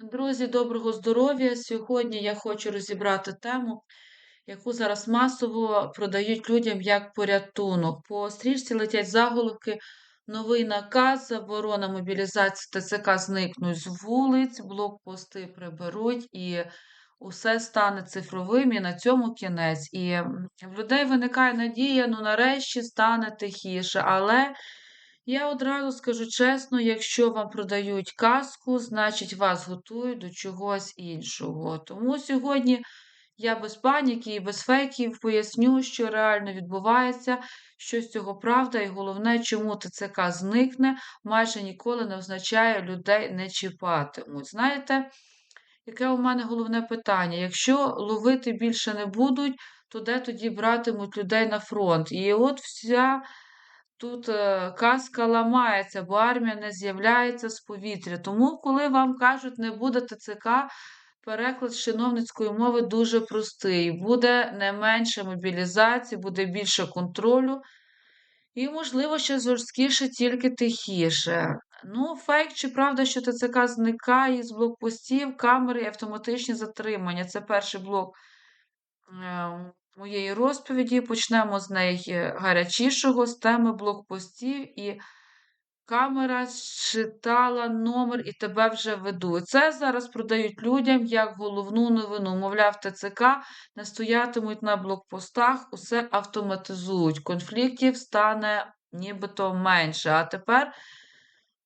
Друзі, доброго здоров'я! Сьогодні я хочу розібрати тему, яку зараз масово продають людям як порятунок. По стрічці летять заголовки, новий наказ, заборона мобілізації ТЦК зникнуть з вулиць, блокпости приберуть і усе стане цифровим, і на цьому кінець. І в людей виникає надія, ну нарешті стане тихіше. Але я одразу скажу чесно, якщо вам продають казку, значить вас готують до чогось іншого. Тому сьогодні я без паніки і без фейків поясню, що реально відбувається, що з цього правда, і головне, чому ТЦК зникне, майже ніколи не означає людей не чіпатимуть. Знаєте, яке у мене головне питання? Якщо ловити більше не будуть, то де тоді братимуть людей на фронт? І от вся. Тут е, казка ламається, бо армія не з'являється з повітря. Тому, коли вам кажуть, не буде ТЦК, переклад чиновницької мови дуже простий. Буде не менше мобілізації, буде більше контролю. І, можливо, ще жорсткіше, тільки тихіше. Ну, фейк, чи правда, що ТЦК зникає з блокпостів, камери і автоматичні затримання. Це перший блок. Моєї розповіді. Почнемо з неї гарячішого, з теми блокпостів, і камера читала номер і тебе вже ведуть. Це зараз продають людям як головну новину. Мовляв, ТЦК не стоятимуть на блокпостах, усе автоматизують. Конфліктів стане нібито менше. А тепер.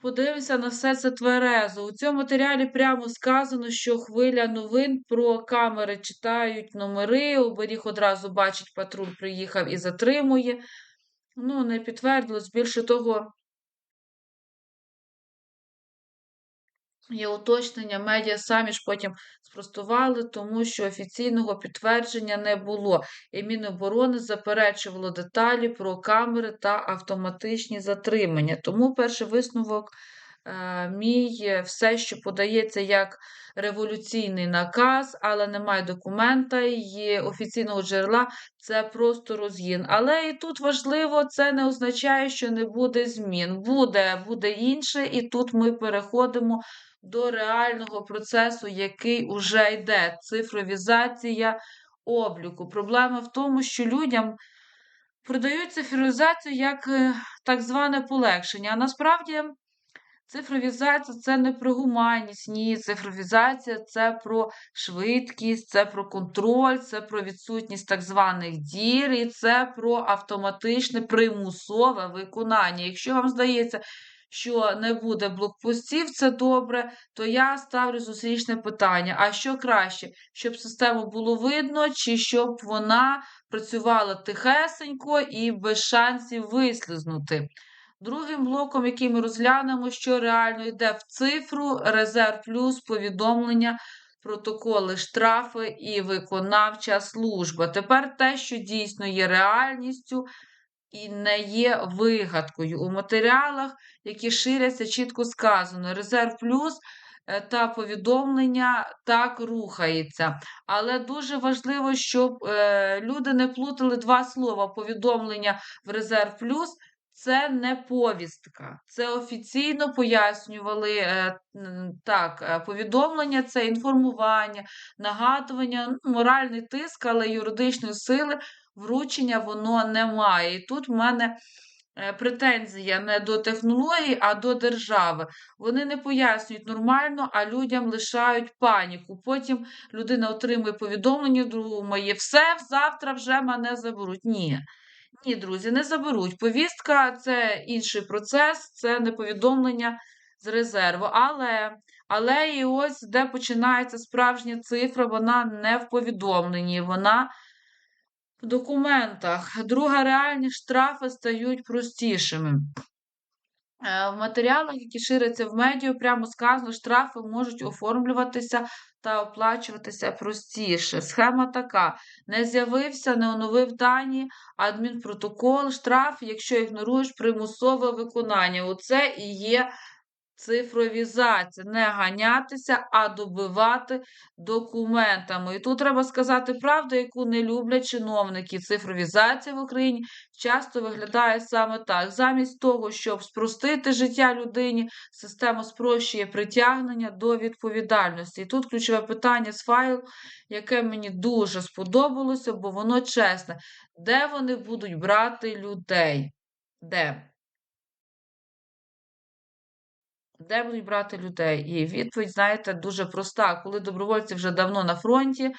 Подивимося на все це тверезо. У цьому матеріалі прямо сказано, що хвиля новин про камери читають номери, оберіг одразу бачить, патруль приїхав і затримує. Ну, не підтвердилось. Більше того, Є уточнення, медіа самі ж потім спростували, тому що офіційного підтвердження не було. І Міноборони заперечувало деталі про камери та автоматичні затримання. Тому перший висновок е, мій все, що подається як революційний наказ, але немає документа і офіційного джерела, це просто розгін. Але і тут важливо, це не означає, що не буде змін. Буде, буде інше, і тут ми переходимо до реального процесу, який уже йде. Цифровізація обліку. Проблема в тому, що людям продають цифровізацію як е, так зване полегшення. А насправді. Цифровізація це не про гуманність, ні, цифровізація це про швидкість, це про контроль, це про відсутність так званих дір, і це про автоматичне примусове виконання. Якщо вам здається, що не буде блокпостів, це добре, то я ставлю зустрічне питання: а що краще, щоб систему було видно, чи щоб вона працювала тихесенько і без шансів вислизнути? Другим блоком, який ми розглянемо, що реально йде в цифру, резерв плюс повідомлення. Протоколи, штрафи і виконавча служба. Тепер те, що дійсно є реальністю, і не є вигадкою. У матеріалах, які ширяться, чітко сказано: резерв плюс е, та повідомлення так рухається. Але дуже важливо, щоб е, люди не плутали два слова: повідомлення в резерв плюс. Це не повістка, це офіційно пояснювали е, так, е, повідомлення, це інформування, нагадування, ну, моральний тиск, але юридичної сили вручення воно не має. І тут в мене е, претензія не до технологій, а до держави. Вони не пояснюють нормально, а людям лишають паніку. Потім людина отримує повідомлення, думає, все, завтра вже мене заберуть. Ні. Ні, друзі, не заберуть. Повістка це інший процес, це не повідомлення з резерву. Але але і ось де починається справжня цифра, вона не в повідомленні, вона в документах. Друга реальні штрафи стають простішими. Е, в матеріалах, які ширяться в медіа, прямо сказано, штрафи можуть оформлюватися та оплачуватися простіше. Схема така: не з'явився, не оновив дані, адмінпротокол, штраф, якщо ігноруєш примусове виконання. Оце і є цифровізація. Не ганятися, а добивати документами. І тут треба сказати правду, яку не люблять чиновники. Цифровізація в Україні часто виглядає саме так. Замість того, щоб спростити життя людині, система спрощує притягнення до відповідальності. І тут ключове питання з файлу, яке мені дуже сподобалося, бо воно чесне. Де вони будуть брати людей? Де? Де будуть брати людей? І відповідь, знаєте, дуже проста. Коли добровольці вже давно на фронті,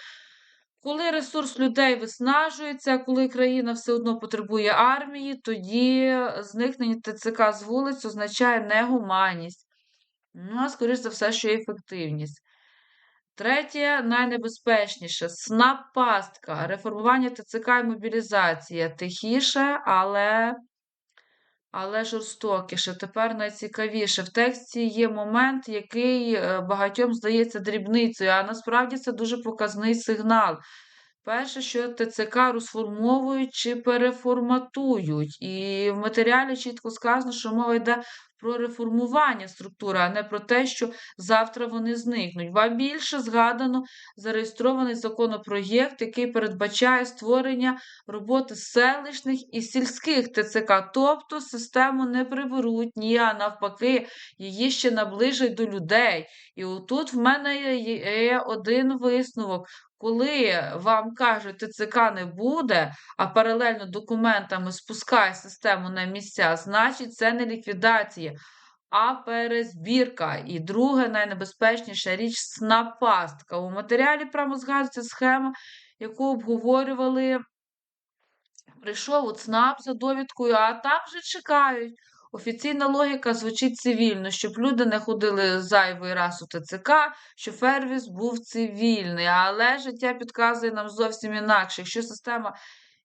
коли ресурс людей виснажується, коли країна все одно потребує армії, тоді зникнення ТЦК з вулиць означає негуманність. Ну, а скоріш за все, що і ефективність. Третє, найнебезпечніше снаппастка, реформування ТЦК і мобілізація. Тихіше, але але жорстокіше. Тепер найцікавіше. В тексті є момент, який е, багатьом здається дрібницею, а насправді це дуже показний сигнал. Перше, що ТЦК розформовують чи переформатують. І в матеріалі чітко сказано, що мова йде про реформування структури, а не про те, що завтра вони зникнуть. Ба більше згадано зареєстрований законопроєкт, який передбачає створення роботи селищних і сільських ТЦК, тобто систему не приберуть ні, а навпаки, її ще наближать до людей. І отут в мене є один висновок. Коли вам кажуть, ТЦК не буде, а паралельно документами спускає систему на місця, значить це не ліквідація, а перезбірка. І друга найнебезпечніша річ снапастка. У матеріалі прямо згадується схема, яку обговорювали. Прийшов у ЦНАП за довідкою, а там вже чекають. Офіційна логіка звучить цивільно, щоб люди не ходили зайвий раз у ТЦК, що Фервіс був цивільний, але життя підказує нам зовсім інакше. Якщо система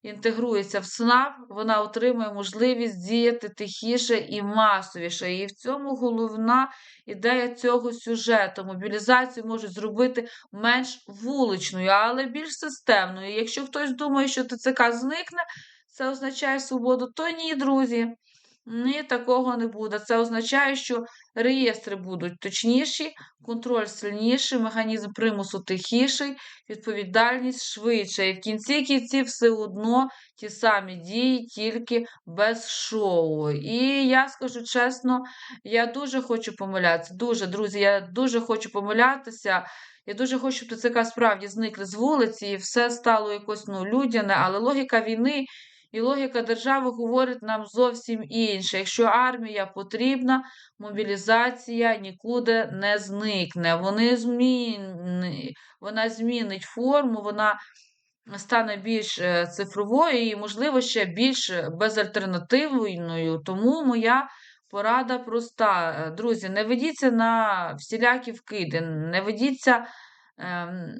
інтегрується в СНАП, вона отримує можливість діяти тихіше і масовіше. І в цьому головна ідея цього сюжету. Мобілізацію можуть зробити менш вуличною, але більш системною. Якщо хтось думає, що ТЦК зникне, це означає свободу, то ні, друзі. Ні, такого не буде. Це означає, що реєстри будуть точніші, контроль сильніший, механізм примусу тихіший, відповідальність швидше. І в кінці кінців все одно ті самі дії, тільки без шоу. І я скажу чесно, я дуже хочу помилятися. Дуже, друзі, я дуже хочу помилятися. Я дуже хочу, щоб ТЦК справді зникли з вулиці, і все стало якось ну, людяне, але логіка війни. І логіка держави говорить нам зовсім інше. Якщо армія потрібна, мобілізація нікуди не зникне. Вони зміни, Вона змінить форму, вона стане більш е, цифровою і, можливо, ще більш безальтернативною. Тому моя порада проста. Друзі, не ведіться на всілякі вкиди, не ведіться. Ем,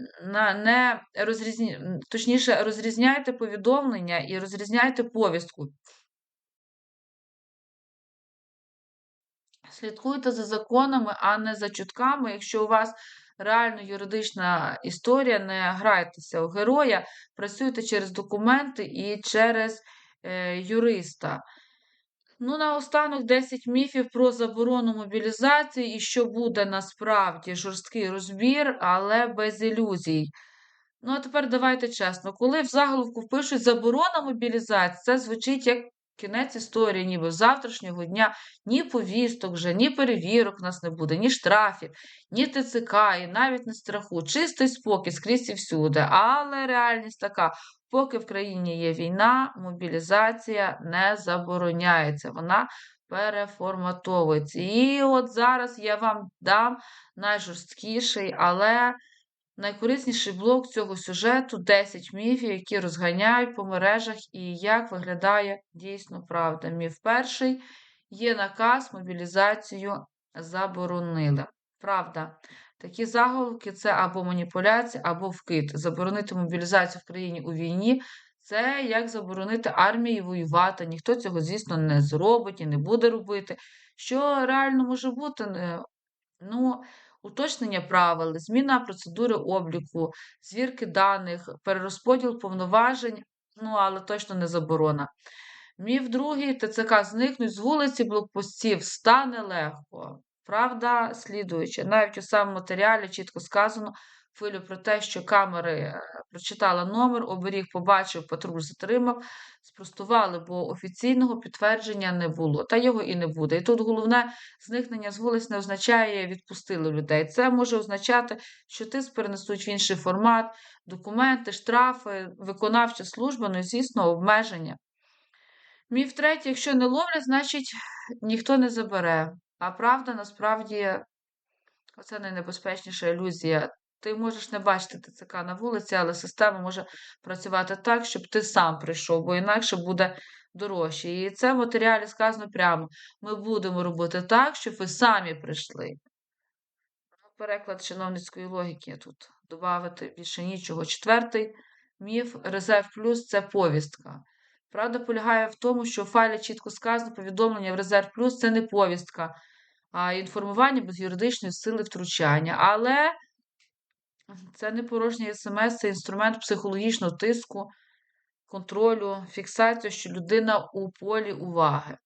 не розрізні... точніше, розрізняйте повідомлення і розрізняйте повістку. Слідкуйте за законами, а не за чутками. Якщо у вас реально юридична історія, не грайтеся у героя, працюйте через документи і через е, юриста. Ну, наостанок 10 міфів про заборону мобілізації і що буде насправді жорсткий розбір, але без ілюзій. Ну, а тепер давайте чесно, коли в заголовку пишуть заборона мобілізації, це звучить як кінець історії, ніби з завтрашнього дня ні повісток вже, ні перевірок у нас не буде, ні штрафів, ні ТЦК, і навіть не страху. Чистий спокій скрізь і всюди. Але реальність така: поки в країні є війна, мобілізація не забороняється. Вона переформатовується. І от зараз я вам дам найжорсткіший, але. Найкорисніший блок цього сюжету 10 міфів, які розганяють по мережах і як виглядає дійсно правда. Міф перший є наказ, мобілізацію заборонили. Правда, такі заголовки це або маніпуляція, або вкид. Заборонити мобілізацію в країні у війні це як заборонити армії воювати. Ніхто цього, звісно, не зробить і не буде робити. Що реально може бути? Ну, уточнення правил, зміна процедури обліку, звірки даних, перерозподіл повноважень, ну, але точно не заборона. Міф другий ТЦК зникнуть з вулиці блокпостів, стане легко. Правда, слідуючи, навіть у самому матеріалі чітко сказано хвилю про те, що камери е, прочитала номер, оберіг побачив, патруль затримав, спростували, бо офіційного підтвердження не було, та його і не буде. І тут головне зникнення з вулиць не означає відпустили людей. Це може означати, що тиск перенесуть в інший формат, документи, штрафи, виконавча служба, ну і звісно, обмеження. Міф третій, якщо не ловлять, значить ніхто не забере. А правда, насправді, це найнебезпечніша ілюзія. Ти можеш не бачити ТЦК на вулиці, але система може працювати так, щоб ти сам прийшов, бо інакше буде дорожче. І це в матеріалі сказано прямо: ми будемо робити так, щоб ви самі прийшли. Переклад чиновницької логіки тут додати більше нічого. Четвертий міф резерв плюс це повістка. Правда полягає в тому, що у файлі чітко сказано, повідомлення в резерв плюс це не повістка, а інформування без юридичної сили втручання. Але це не порожній смс, це інструмент психологічного тиску, контролю, фіксація, що людина у полі уваги.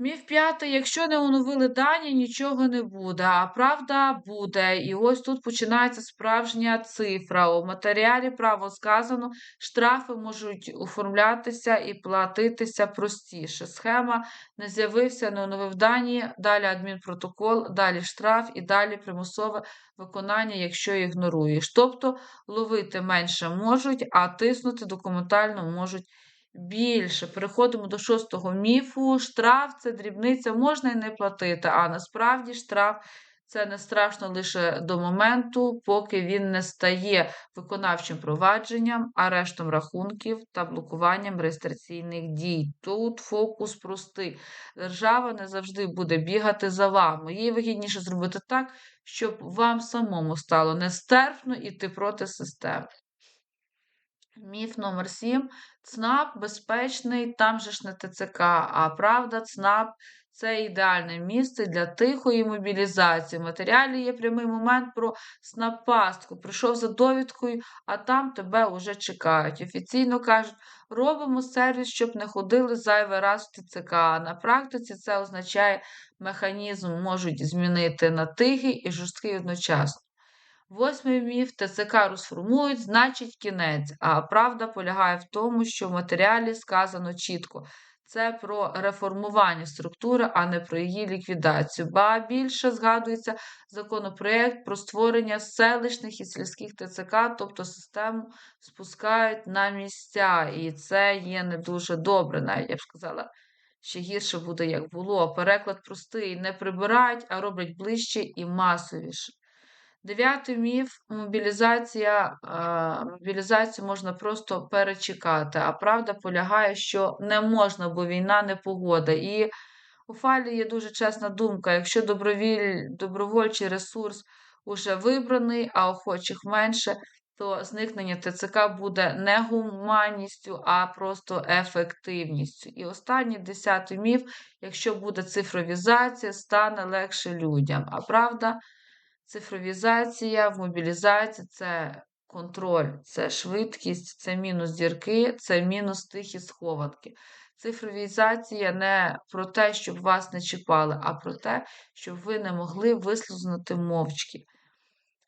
Міф п'ятий, якщо не оновили дані, нічого не буде, а правда буде. І ось тут починається справжня цифра. У матеріалі право сказано, штрафи можуть оформлятися і платитися простіше. Схема не з'явився, не оновив дані, далі адмінпротокол, далі штраф і далі примусове виконання, якщо ігноруєш. Тобто ловити менше можуть, а тиснути документально можуть більше. Переходимо до шостого міфу. Штраф це дрібниця, можна і не платити. А насправді штраф це не страшно лише до моменту, поки він не стає виконавчим провадженням, арештом рахунків та блокуванням реєстраційних дій. Тут фокус простий. Держава не завжди буде бігати за вами. Їй вигідніше зробити так, щоб вам самому стало нестерпно іти проти системи. Міф номер 7. ЦНАП безпечний, там же ж не ТЦК, а правда, ЦНАП це ідеальне місце для тихої мобілізації. В матеріалі є прямий момент про снапастку. Прийшов за довідкою, а там тебе вже чекають. Офіційно кажуть, робимо сервіс, щоб не ходили зайвий раз в ТЦК. На практиці це означає, механізм можуть змінити на тихий і жорсткий одночасно. Восьмий міф ТЦК розформують, значить кінець. А правда полягає в тому, що в матеріалі сказано чітко. Це про реформування структури, а не про її ліквідацію. Ба більше згадується законопроєкт про створення селищних і сільських ТЦК, тобто систему спускають на місця. І це є не дуже добре, навіть я б сказала. Ще гірше буде, як було. Переклад простий: не прибирають, а роблять ближче і масовіше. Дев'ятий міф мобілізація. Мобілізацію можна просто перечекати, а правда полягає, що не можна, бо війна не погода. І у файлі є дуже чесна думка: якщо добровіль, добровольчий ресурс уже вибраний, а охочих менше, то зникнення ТЦК буде не гуманністю, а просто ефективністю. І останній десятий міф: якщо буде цифровізація, стане легше людям. А правда. Цифровізація в мобілізації це контроль, це швидкість, це мінус дірки, це мінус тихі схованки. Цифровізація не про те, щоб вас не чіпали, а про те, щоб ви не могли вислузнути мовчки.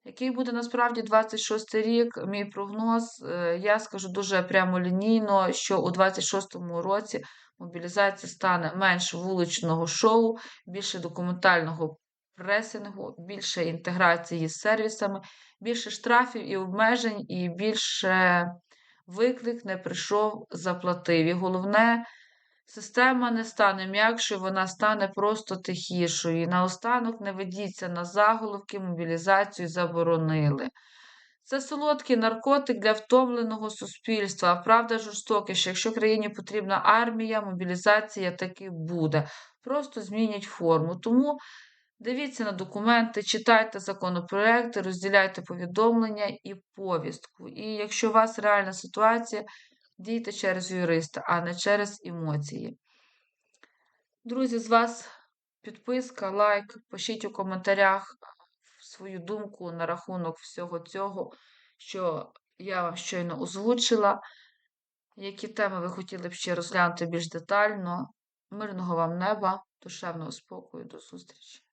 Який буде насправді 26 рік, мій прогноз, е, я скажу дуже прямолінійно, що у 26-му році мобілізація стане менш вуличного шоу, більше документального пресингу, більше інтеграції з сервісами, більше штрафів і обмежень, і більше виклик не прийшов, заплатив. І головне, система не стане м'якшою, вона стане просто тихішою. І наостанок не ведіться на заголовки, мобілізацію заборонили. Це солодкий наркотик для втомленого суспільства. А правда жорстоке, що якщо країні потрібна армія, мобілізація таки буде. Просто змінять форму. Тому Дивіться на документи, читайте законопроекти, розділяйте повідомлення і повістку. І якщо у вас реальна ситуація, дійте через юриста, а не через емоції. Друзі, з вас підписка, лайк, пишіть у коментарях свою думку на рахунок всього цього, що я вам щойно озвучила. Які теми ви хотіли б ще розглянути більш детально? Мирного вам неба, душевного спокою, до зустрічі!